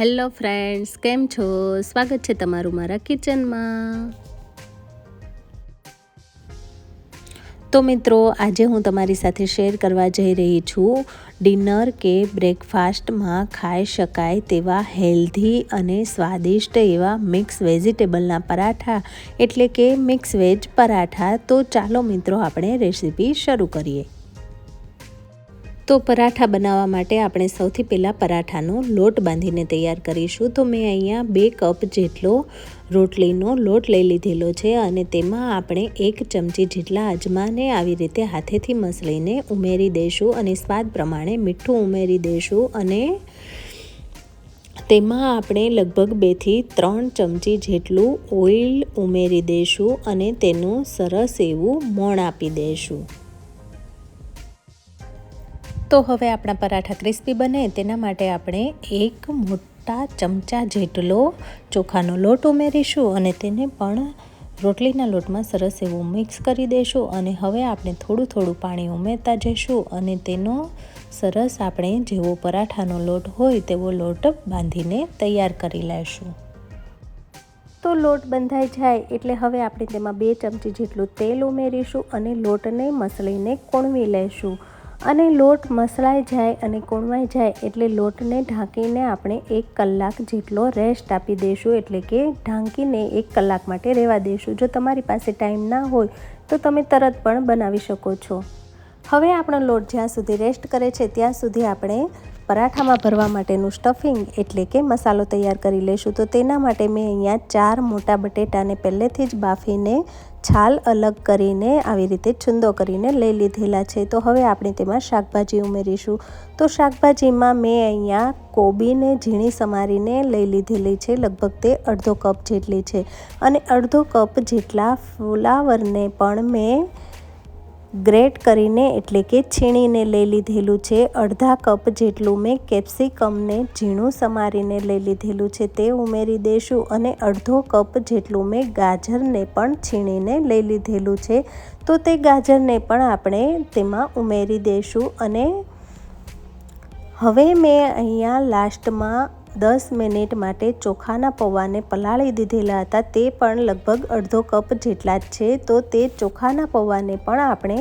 Hello friends, કેમ છો? સ્વાગત છે તમારું મારા કિચનમાં. તો મિત્રો, આજે હું તમારી સાથે શેર કરવા જઈ રહી છું ડિનર કે બ્રેકફાસ્ટમાં ખાઈ શકાય તેવા હેલ્ધી અને સ્વાદિષ્ટ એવા મિક્સ વેજીટેબલના પરાઠા, એટલે કે મિક્સ વેજ પરાઠા. તો ચાલો મિત્રો, આપણે રેસીપી શરૂ કરીએ. તો પરાઠા બનાવવા માટે આપણે સૌથી પહેલાં પરાઠાનો લોટ બાંધીને તૈયાર કરીશું. તો મેં અહીંયા બે કપ જેટલો રોટલીનો લોટ લઈ લીધેલો છે અને તેમાં આપણે એક ચમચી જેટલા અજમાને આવી રીતે હાથેથી મસળીને ઉમેરી દઈશું અને સ્વાદ પ્રમાણે મીઠું ઉમેરી દઈશું અને તેમાં આપણે લગભગ બેથી ત્રણ ચમચી જેટલું ઓઇલ ઉમેરી દઈશું અને તેનું સરસ એવું મોણ આપી દઈશું. તો હવે આપણા પરાઠા ક્રિસ્પી બને, તેના માટે આપણે એક મોટા ચમચા જેટલો ચોખાનો લોટ ઉમેરીશું અને તેને પણ રોટલીના લોટમાં સરસ એવું મિક્સ કરી દઈશું અને હવે આપણે થોડું થોડું પાણી ઉમેરતા જઈશું અને તેનો સરસ આપણે જેવો પરાઠાનો લોટ હોય તેવો લોટ બાંધીને તૈયાર કરી લઈશું તો લોટ બંધાઈ જાય એટલે હવે આપણે તેમાં બે ચમચી જેટલું તેલ ઉમેરીશું અને લોટને મસળીને કોણવી લઈશું અને લોટ મસળાઈ જાય અને કોણવાઈ જાય એટલે લોટને ઢાંકીને આપણે એક કલાક જેટલો રેસ્ટ આપી દઈશું, એટલે કે ઢાંકીને એક કલાક માટે રહેવા દઈશું. જો તમારી પાસે ટાઈમ ના હોય, તો તમે તરત પણ બનાવી શકો છો. હવે આપણો લોટ જ્યાં સુધી રેસ્ટ કરે છે, ત્યાં સુધી આપણે પરાઠામાં ભરવા માટેનું સ્ટફિંગ એટલે કે મસાલો તૈયાર કરી લઈશું. તો તેના માટે મેં અહીંયા ચાર મોટા બટેટાને પહેલેથી જ બાફીને છાલ અલગ કરીને આવી રીતે છુંદો કરીને લઈ લીધેલા છે. તો હવે આપણે તેમાં શાકભાજી ઉમેરીશું. તો શાકભાજીમાં મેં અહીંયા કોબીને ઝીણી સમારીને લઈ લીધેલી છે, લગભગ તે અડધો કપ જેટલી છે. અને અડધો કપ જેટલા ફ્લાવરને પણ મેં ગ્રેટ કરીને એટલે કે છીણીને લઈ લીધેલું છે, અડધા કપ જેટલું મેં કેપ્સિકમને ઝીણું સમારીને લઈ લીધેલું છે તે ઉમેરી દઈશું અને અડધો કપ જેટલું મેં ગાજરને પણ છીણીને લઈ લીધેલું છે. તો તે ગાજરને પણ આપણે તેમાં ઉમેરી દઈશું અને હવે મેં અહીંયા લાસ્ટમાં દસ મિનિટ માટે ચોખાના પૌવાને પલાળી દીધેલા હતા. તે પણ લગભગ અડધો કપ જેટલા જ છે. તો તે ચોખાના પૌવાને પણ આપણે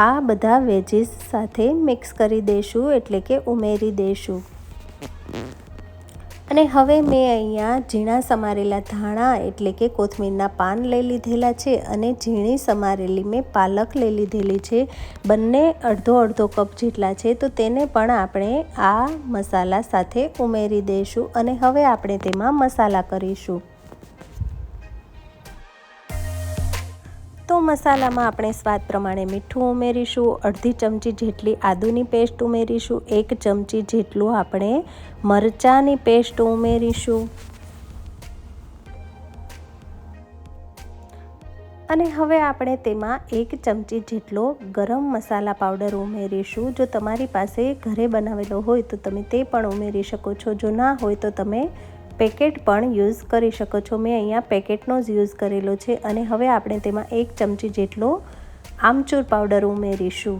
આ બધા વેજીસ સાથે મિક્સ કરી દઈશું એટલે કે ઉમેરી દઈશું અને હવે મેં અહીંયા ઝીણા સમારેલા ધાણા એટલે કે કોથમીરના પાન લઈ લીધેલા છે અને ઝીણી સમારેલી મેં પાલક લઈ લીધેલી છે. બંને અડધો અડધો કપ જેટલા છે તો તેને પણ આપણે આ મસાલા સાથે ઉમેરી દઈશું અને હવે આપણે તેમાં મસાલા કરીશું. તો મસાલામાં આપણે સ્વાદ પ્રમાણે મીઠું ઉમેરીશું, અડધી ચમચી જેટલી આદુની પેસ્ટ ઉમેરીશું, એક ચમચી જેટલું આપણે મરચાંની પેસ્ટ ઉમેરીશું. અને હવે આપણે તેમાં એક ચમચી જેટલો ગરમ મસાલા પાવડર ઉમેરીશું. જો તમારી પાસે ઘરે બનાવેલો હોય તો તમે તે પણ ઉમેરી શકો છો. જો ના હોય તો તમે પેકેટ પણ યુઝ કરી શકો છો. મેં અહીંયા પેકેટનો જ યુઝ કરેલો છે અને હવે આપણે તેમાં એક ચમચી જેટલો આમચૂર પાવડર ઉમેરીશું.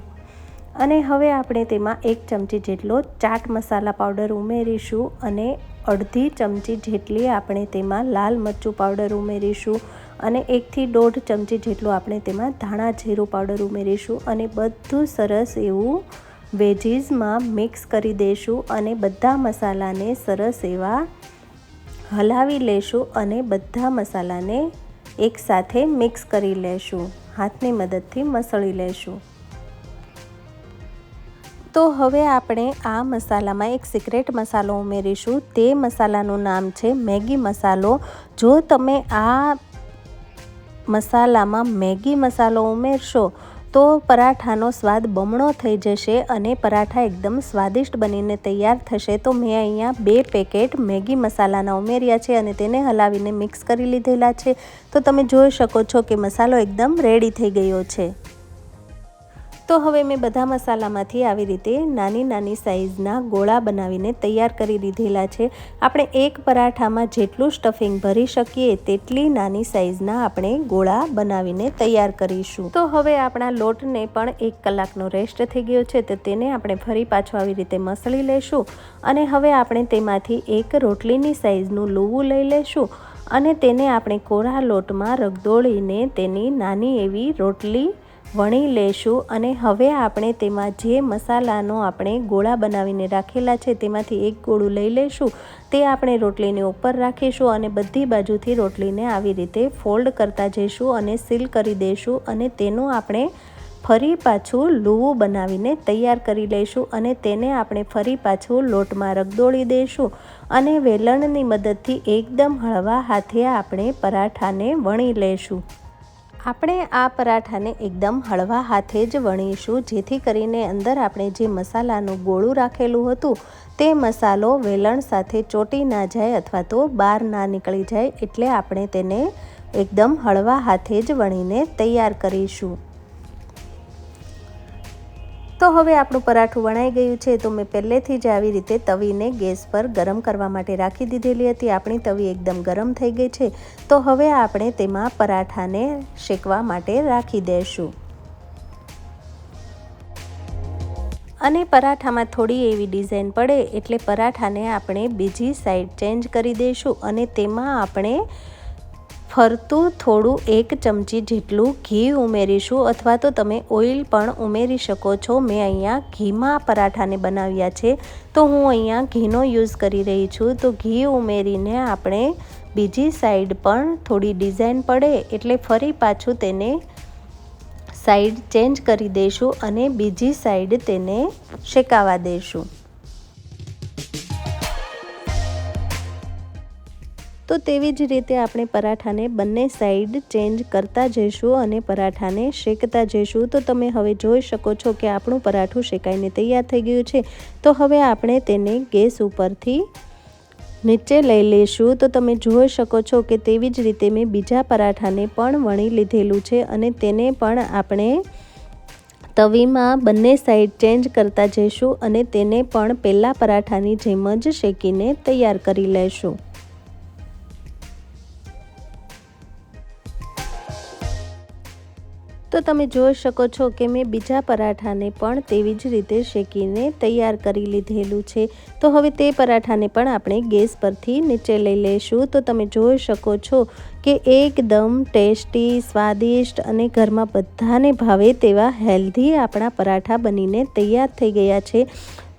અને હવે આપણે તેમાં એક ચમચી જેટલો ચાટ મસાલા પાવડર ઉમેરીશું અને અડધી ચમચી જેટલી આપણે તેમાં લાલ મરચું પાવડર ઉમેરીશું અને એકથી દોઢ ચમચી જેટલું આપણે તેમાં ધાણા જીરું પાવડર ઉમેરીશું અને બધું સરસ એવું વેજીસમાં મિક્સ કરી દઈશું અને બધા મસાલાને સરસ એવા હલાવી લેશું અને બધા મસાલાને એકસાથે મિક્સ કરી લેશું. હાથની મદદથી મસળી લેશું. તો હવે આપણે આ મસાલામાં એક સિક્રેટ મસાલો ઉમેરીશું. તે મસાલાનું નામ છે મેગી મસાલો. જો તમે આ મસાલામાં મેગી મસાલો ઉમેરશો તો પરાઠાનો સ્વાદ બમણો થઈ જશે અને પરાઠા એકદમ સ્વાદિષ્ટ બનીને તૈયાર થશે. તો મેં અહીંયા બે પેકેટ મેગી મસાલાના ઉમેર્યા છે અને તેને હલાવીને મિક્સ કરી લીધેલા છે. તો તમે જોઈ શકો છો કે મસાલો એકદમ રેડી થઈ ગયો છે. તો હવે મેં બધા મસાલામાંથી આવી રીતે નાની નાની સાઇઝના ગોળા બનાવીને તૈયાર કરી દીધેલા છે. આપણે એક પરાઠામાં જેટલું સ્ટફિંગ ભરી શકીએ તેટલી નાની સાઇઝના આપણે ગોળા બનાવીને તૈયાર કરીશું. તો હવે આપણા લોટને પણ એક કલાકનો રેસ્ટ થઈ ગયો છે તો તેને આપણે ફરી પાછો આવી રીતે મસળી લેશું અને હવે આપણે તેમાંથી એક રોટલીની સાઇઝનું લોવું લઈ લેશું અને તેને આપણે કોરા લોટમાં રગદોળીને તેની નાની એવી રોટલી વણી લેશું અને હવે આપણે તેમાં જે મસાલાનો આપણે ગોળા બનાવીને રાખેલા છે તેમાંથી એક ગોળું લઈ લઈશું તે આપણે રોટલીને ઉપર રાખીશું અને બધી બાજુથી રોટલીને આવી રીતે ફોલ્ડ કરતા જઈશું અને સીલ કરી દઈશું અને તેનું આપણે ફરી પાછું લૂવું બનાવીને તૈયાર કરી લઈશું અને તેને આપણે ફરી પાછું લોટમાં રગદોળી દઈશું અને વેલણની મદદથી એકદમ હળવા હાથે આપણે પરાઠાને વણી લઈશું આપણે આ પરાઠાને એકદમ હળવા હાથે જ વણીશું, જેથી કરીને અંદર આપણે જે મસાલાનું ગોળું રાખેલું હતું, તે મસાલો વેલણ સાથે ચોટી ના જાય અથવા તો બહાર ના નીકળી જાય, એટલે આપણે તેને એકદમ હળવા હાથે જ વણીને તૈયાર કરીશું. તો હવે આપણું પરાઠું વણાઈ ગયું છે, તો મેં પહેલેથી જ આવી રીતે તવીને ગેસ પર ગરમ કરવા માટે રાખી દીધેલી હતી. આપણી તવી એકદમ ગરમ થઈ ગઈ છે, તો હવે આપણે તેમાં પરાઠાને શેકવા માટે રાખી દઈશું અને પરાઠામાં થોડી એવી ડિઝાઇન પડે એટલે પરાઠાને આપણે બીજી સાઈડ ચેન્જ કરી દઈશું અને તેમાં આપણે ફરતું થોડું એક ચમચી જેટલું ઘી ઉમેરીશું અથવા તો તમે ઓઇલ પણ ઉમેરી શકો છો. મેં અહીંયા ઘીમાં પરાઠાને બનાવ્યા છે. તો હું અહીંયા ઘીનો યુઝ કરી રહી છું. તો ઘી ઉમેરીને આપણે બીજી સાઈડ પણ થોડી ડિઝાઇન પડે એટલે ફરી પાછું તેને સાઈડ ચેન્જ કરી દઈશું અને બીજી સાઈડ તેને શેકાવા દઈશું. તો તેવી જ રીતે આપણે પરાઠાને બંને સાઈડ ચેન્જ કરતા જઈશું અને પરાઠાને શેકતા જઈશું. તો તમે હવે જોઈ શકો છો કે આપણું પરાઠું શેકાઈને તૈયાર થઈ ગયું છે. તો હવે આપણે તેને ગેસ ઉપરથી નીચે લઈ લઈશું. તો તમે જોઈ શકો છો કે તેવી જ રીતે મેં બીજા પરાઠાને પણ વણી લીધેલું છે અને તેને પણ આપણે તવીમાં બંને સાઈડ ચેન્જ કરતા જઈશું અને તેને પણ પહેલાં પરાઠાની જેમ જ શેકીને તૈયાર કરી લઈશું. તો તમે જોઈ શકો છો કે મેં બીજા પરાઠાને પણ તેવી જ રીતે શેકીને તૈયાર કરી લીધેલું છે. તો હવે તે પરાઠાને પણ આપણે ગેસ પરથી નીચે લઈ લઈશું. તો તમે જોઈ શકો છો કે એકદમ ટેસ્ટી, સ્વાદિષ્ટ અને ઘરમાં બધાને ભાવે તેવા હેલ્ધી આપણા પરાઠા બનીને તૈયાર થઈ ગયા છે.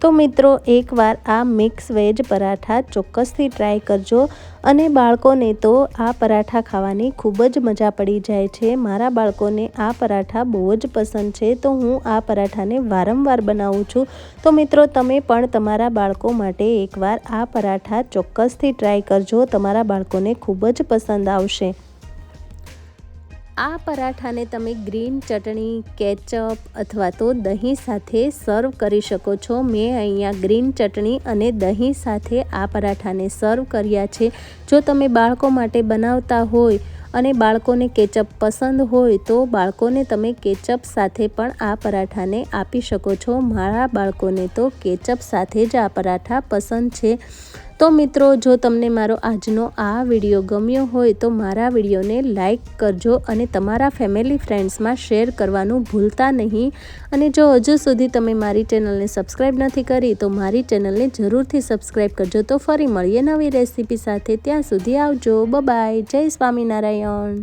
તો મિત્રો, એકવાર આ મિક્સ વેજ પરાઠા ચોક્કસથી ટ્રાય કરજો અને બાળકોને તો આ પરાઠા ખાવાની ખૂબ જ મજા પડી જાય છે. મારા બાળકોને આ પરાઠા બહુ જ પસંદ છે, તો હું આ પરાઠાને વારંવાર બનાવું છું. તો મિત્રો, તમે પણ તમારા બાળકો માટે એકવાર આ પરાઠા ચોક્કસથી ટ્રાય કરજો. તમારા બાળકોને ખૂબ જ પસંદ આવશે. આ પરાઠાને તમે ગ્રીન ચટણી, કેચઅપ અથવા તો દહીં સાથે સર્વ કરી શકો છો. મેં અહીંયા ગ્રીન ચટણી અને દહીં સાથે આ પરાઠાને સર્વ કર્યા છે. જો તમે બાળકો માટે બનાવતા હોય અને બાળકોને કેચઅપ પસંદ હોય તો બાળકોને તમે કેચઅપ સાથે પણ આ પરાઠાને આપી શકો છો. મારા બાળકોને તો કેચઅપ સાથે જ આ પરાઠા પસંદ છે. તો મિત્રો, જો તમને મારો આજનો આ વીડિયો ગમ્યો હોય તો મારા વિડીયોને લાઇક કરજો અને તમારા ફેમિલી ફ્રેન્ડ્સમાં શેર કરવાનું ભૂલતા નહીં. અને જો હજુ સુધી તમે મારી ચેનલને સબસ્ક્રાઈબ નથી કરી તો મારી ચેનલને જરૂરથી સબસ્ક્રાઈબ કરજો. તો ફરી મળીએ નવી રેસીપી સાથે. ત્યાં સુધી આવજો. બબાય. જય સ્વામિનારાયણ.